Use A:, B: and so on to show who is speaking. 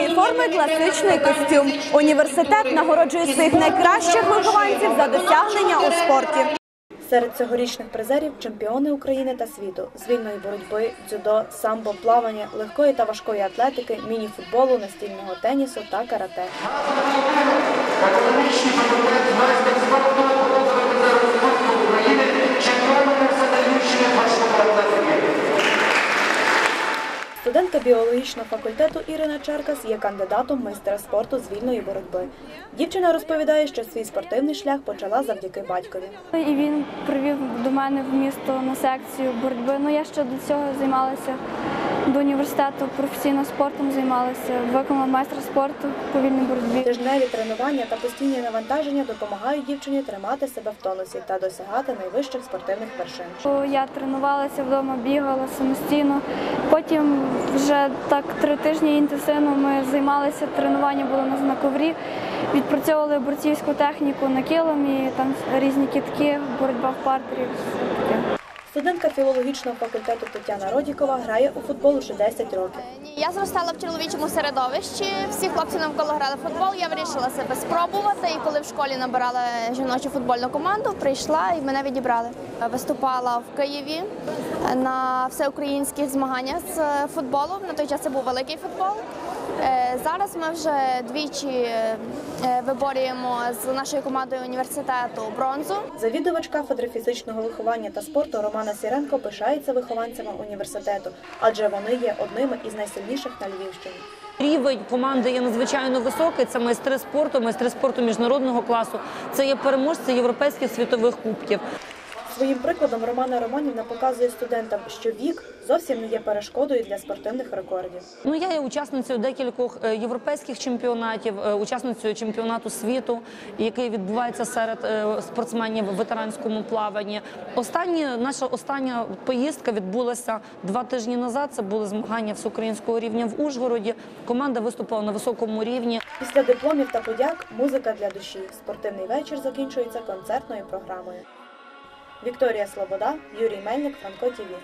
A: форми класичний костюм. Університет нагороджує своїх найкращих вихованців за досягнення у спорті. Серед цьогорічних призерів чемпіони України та світу з вільної боротьби, дзюдо, самбо, плавання, легкої та важкої атлетики, міні-футболу, настільного тенісу та карате. Студентка біологічного факультету Ірина Черкас є кандидатом майстра спорту з вільної боротьби. Дівчина розповідає, що свій спортивний шлях почала завдяки батькові.
B: І він привів до мене в місто на секцію боротьби. Ну я ще до цього займалася до університету професійно спортом займалася, виконала майстра спорту по вільній боротьбі.
A: Тижневі тренування та постійні навантаження допомагають дівчині тримати себе в тонусі та досягати найвищих спортивних вершин.
B: Я тренувалася вдома, бігала самостійно. Потім вже так три тижні інтенсивно ми займалися. Тренування було на на коврі, відпрацьовували борцівську техніку на килимі, там різні кітки, боротьба в партері.
A: Студентка філологічного факультету Тетяна Родікова грає у футбол уже 10 років.
C: Я зростала в чоловічому середовищі. Всі хлопці навколо грали в футбол. Я вирішила себе спробувати. І коли в школі набирала жіночу футбольну команду, прийшла і мене відібрали. Виступала в Києві на всеукраїнських змаганнях з футболу. На той час це був великий футбол. Е, Зараз ми вже двічі е, виборюємо з нашою командою університету бронзу.
A: Завідувач кафедри фізичного виховання та спорту Романа Сіренко пишається вихованцями університету, адже вони є одними із найсильніших на Львівщині.
D: Рівень команди є надзвичайно високий. Це майстри спорту, майстри спорту міжнародного класу. Це є переможці європейських світових кубків.
A: Своїм прикладом Романа Романівна показує студентам, що вік зовсім не є перешкодою для спортивних рекордів.
D: Ну я є учасницею декількох е, європейських чемпіонатів, е, учасницею чемпіонату світу, який відбувається серед е, спортсменів в ветеранському плаванні. Останні наша остання поїздка відбулася два тижні назад. Це були змагання всеукраїнського рівня в Ужгороді. Команда виступила на високому рівні.
A: Після дипломів та подяк музика для душі. Спортивний вечір закінчується концертною програмою. Вікторія Слобода, Юрій Мельник, Франко ТІВІ.